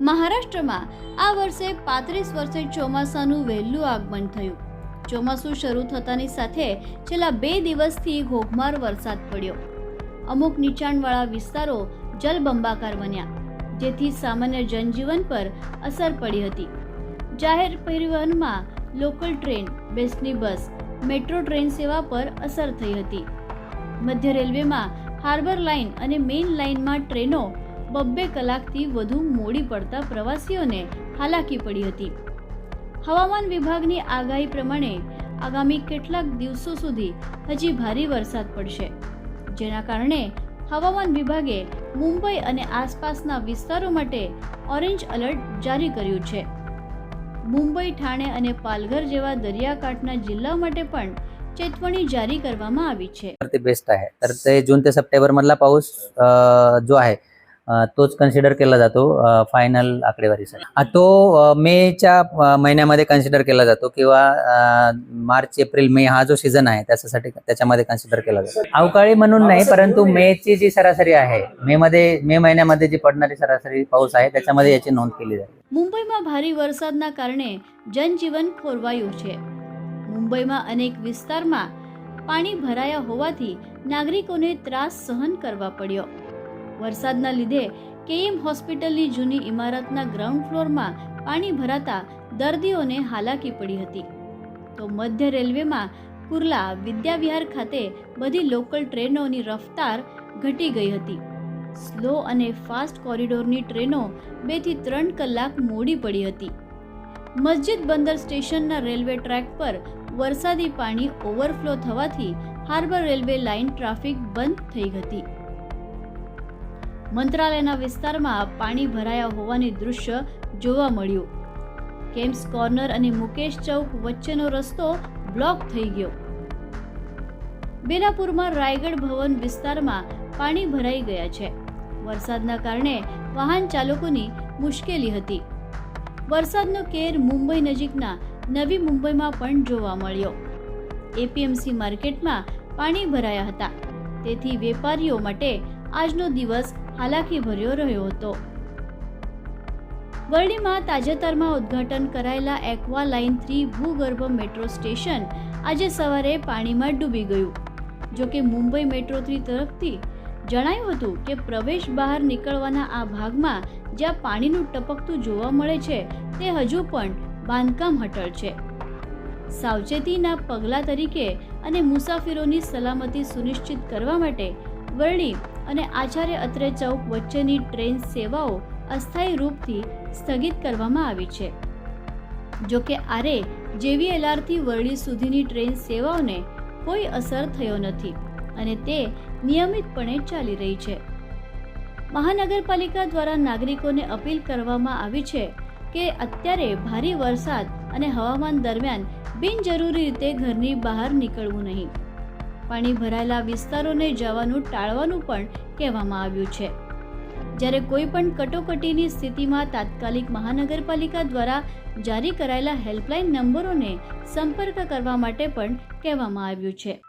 મહારાષ્ટ્રમાં આ વર્ષે પાંત્રીસ વર્ષે ચોમાસાનું વહેલું આગમન થયું. ચોમાસું શરૂ થતાની સાથે છેલ્લા બે દિવસથી ઘોઘમાર વરસાદ પડ્યો. અમુક નીચાણવાળા વિસ્તારો જલબંબાકાર બન્યા, જેથી સામાન્ય જનજીવન પર અસર પડી હતી. જાહેર પરિવહનમાં લોકલ ટ્રેન, બેસની બસ, મેટ્રો ટ્રેન સેવા પર અસર થઈ હતી. મધ્ય રેલવેમાં હાર્બર લાઇન અને મેઇન લાઇનમાં ટ્રેનો બબ્બે કલાકથી વધુ મોડી પડતા પ્રવાસીઓને હાલાકી પડી હતી હવામાન વિભાગની આગાહી પ્રમાણે આગામી કેટલાક દિવસો સુધી હજી ભારે વરસાદ પડશે જેના કારણે હવામાન વિભાગે મુંબઈ અને આસપાસના વિસ્તારો માટે ઓરેન્જ એલર્ટ જારી કર્યું છે મુંબઈ ઠાણે અને પાલઘર જેવા દરિયાકાંઠના જિલ્લાઓ માટે પણ चेतवणी जारी કરવામાં આવી છે तर ते बेस्ट आहे तर ते जून ते सप्टेंबर मधला पाऊस अं, जो आहे अं, तोच कन्सिडर केला जातो फायनल आकडेवारीसाठी आ, तो अं, मेच्या अं, महिन्यामध्ये कन्सिडर केला जातो किंवा अं, मार्च एप्रिल मे हा जो सीझन आहे त्याच्यासाठी त्याच्यामध्ये कन्सिडर केला जातो अवकाळी म्हणून नाही परंतु मेची जी सरासरी आहे मे मध्ये मे महिन्यामध्ये जी पडणारी सरासरी पाऊस आहे त्याच्यामध्ये याची नोंद केली जाते મુંબઈમાં ભારે વરસાદના કારણે જનજીવન ખોરવાયું છે મુંબઈમાં અનેક વિસ્તારમાં પાણી ભરાયા હોવાથી નાગરિકોને ત્રાસ સહન કરવા પડ્યો વરસાદના લીધે કેઈમ હોસ્પિટલની જૂની ઇમારતના ગ્રાઉન્ડ ફ્લોરમાં પાણી ભરાતા દર્દીઓને હાલાકી પડી હતી. તો મધ્ય રેલવેમાં કુર્લા વિદ્યાવિહાર ખાતે બધી લોકલ ટ્રેનોની રફતાર ઘટી ગઈ હતી. સ્લો અને ફાસ્ટ કોરિડોરની ટ્રેનો બેથી ત્રણ કલાક મોડી પડી હતી. મસ્જિદ બંદર સ્ટેશનના રેલવે ટ્રેક પર વરસાદી પાણી ઓવરફ્લો થવાથી હાર્બર રેલવે લાઇન ટ્રાફિક બંધ થઈ હતી. મંત્રાલયના વિસ્તારમાં પાણી ભરાયા હોવાની દૃશ્ય જોવા મળ્યું. કેમ્સ કોર્નર અને મુકેશ ચૌક વચ્ચેનો રસ્તો બ્લોક થઈ ગયો. બેલાપુરમાં રાયગઢ ભવન વિસ્તારમાં પાણી ભરાઈ ગયા છે. વરસાદના કારણે વાહન ચાલકોની મુશ્કેલી હતી. વરસાદનો કેર મુંબઈ નજીકના નવી મુંબઈમાં પણ જોવા મળ્યો. એપીએમસી માર્કેટમાં પાણી ભરાયા હતા. તેથી વેપારીઓ માટે આજનો દિવસ હાલાકી ભર્યો રહ્યો હતો. વરડીમાં તાજેતરમાં ઉદ્ઘાટન કરાયેલા એક્વા લાઇન થ્રી ભૂગર્ભ મેટ્રો સ્ટેશન આજે સવારે પાણીમાં ડૂબી ગયું. જોકે મુંબઈ મેટ્રો થ્રી તરફથી જણાયું હતું કે પ્રવેશ બહાર નીકળવાના આ ભાગમાં જ્યાં પાણીનું ટપકતું જોવા મળે છે, તે હજુ પણ બાંધકામ હેઠળ છે. સાવચેતીના પગલાં તરીકે અને મુસાફરોની સલામતી સુનિશ્ચિત કરવા માટે વરણી અને આચાર્ય અત્રે ચૌક વચ્ચેની ટ્રેન સેવાઓ અસ્થાયી રૂપથી સ્થગિત કરવામાં આવી છે. જોકે આરે જેવીએલઆરથી વરડી સુધીની ટ્રેન સેવાઓને કોઈ અસર થયો નથી અને તે નિયમિતપણે ચાલી રહી છે. મહાનગરપાલિકા દ્વારા નાગરિકોને અપીલ કરવામાં આવી છે કે અત્યારે ભારે વરસાદ અને હવામાન દરમિયાન બિનજરૂરી રીતે ઘરની બહાર નીકળવું નહીં. પાણી ભરાયેલા વિસ્તારોને જવાનું ટાળવાનું પણ કહેવામાં આવ્યું છે. જ્યારે કોઈ પણ કટોકટીની સ્થિતિમાં તાત્કાલિક મહાનગરપાલિકા દ્વારા જારી કરાયેલા હેલ્પલાઇન નંબરોને સંપર્ક કરવા માટે પણ કહેવામાં આવ્યું છે.